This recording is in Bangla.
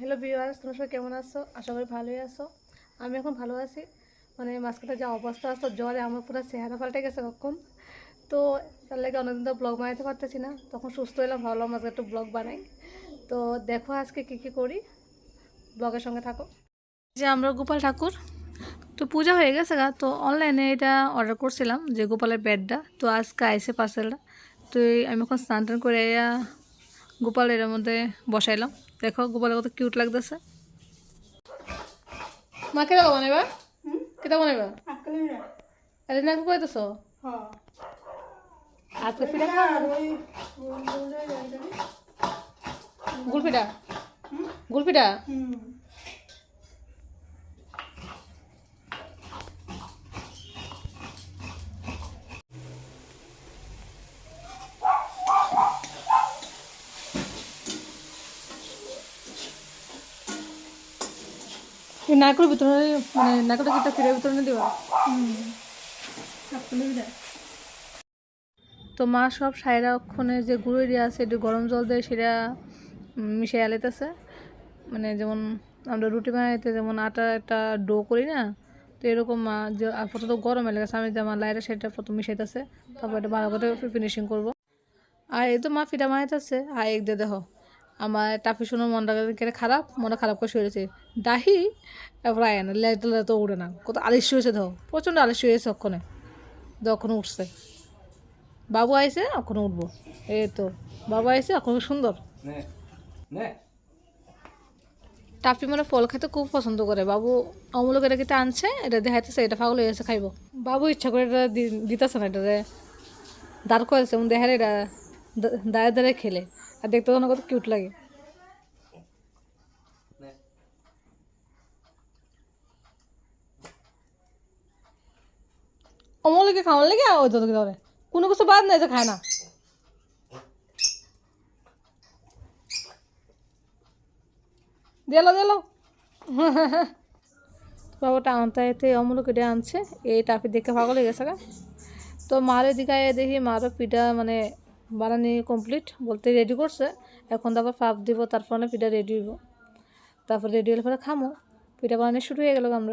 হ্যালো ভিউয়ার্স তোমরা সবাই কেমন আছো? আশা করি ভালোই আছো। আমি এখন ভালো আছি। মানে মাঝখানে যা অবস্থা আসতো জ্বরে, আমার পুরো চেহারা পাল্টে গেছে কখন। তো তার লাগে অনেকদিন তো ব্লগ বানাতে পারতেছি না। তখন সুস্থ হলাম ভাবলাম আজকে একটু ব্লগ বানাই। তো দেখো আজকে কী কী করি। ব্লগের সঙ্গে থাকো। যে আমরা গোপাল ঠাকুর। তো পূজা হয়ে গেছে গা, তো অনলাইনে এটা অর্ডার করছিলাম, যে গোপালের ব্যাডটা তো আজকে আইসে পার্সেলটা তো আমি এখন স্নান টান করে গোপালের এর মধ্যে বসাইলাম দেখো গোপালের কত কিউট লাগতেছে। মা কেটা বানাইবা? কেটা বানাইবা? এদিন আগে কইতেছ? আজকে পিঠা গুলপিটা গুলপিঠা গুলপিঠা নারকেল ভিতরে মানে নারকেলটা কিটা ফিরের ভিতরে তো মা সব সাইরা ওখানে যে গুঁড়ো এরিয়া আছে, একটু গরম জল দেয় সেটা মিশিয়ে আলাইতেছে। মানে যেমন আমরা রুটি বানাইতে যেমন আটা একটা ডো করি না, তো এরকম মা যে আর প্রথম গরম এলে গেছে, আমি যেমন লাইরা সেটা প্রথম মিশাইতেছে, তারপর এটা ভালো করে ফিনিশিং করব। আর এই তো মা ফিটা বানাইতেছে, আর এক দিয়ে দেখো। আমার টাফি শুনে মনটা কেটে খারাপ মনটা খারাপ করে শুয়েছে ডাহি আয় না লেট তো উড়ে না। কত আলিস্য হয়েছে দেখো প্রচণ্ড আলিস্য হয়েছে ওখানে। যখন উঠছে। বাবু আইছে এখন উঠবো। এই তো বাবু আইসে এখন সুন্দর। টাফি মানে ফল খেতে খুব পছন্দ করে। বাবু অমূলক এটা কিতে আনছে এটা দেখাইতেছে এটা পাগল হয়ে গেছে খাইব। বাবু ইচ্ছা করে এটা দিতেছে না এটা দাঁড় করেছে এবং দেখার এটা দাঁড়িয়ে দাঁড়িয়ে খেলে। আর দেখতে কত কিউট লাগে। অমূলকে খাওয়ার লেগে ওই তো ধরে। কোনো কিছু বাদ নাই যে খায় না। দিলো দিলো। বাবাটা আনতে এতে অমূলক এটা আনছে। এই টাপি দেখে হয়ে গেছে তো মার এদিকে আয়া দেখি, মারও পিঠা মানে বানানি কমপ্লিট বলতে রেডি করছে। এখন তারপর পাপ দিব, তারপরে পিঠা রেডি হইব। তারপর রেডি হলে পরে খামো। পিঠা বানানি শুরু হয়ে গেল আমরা।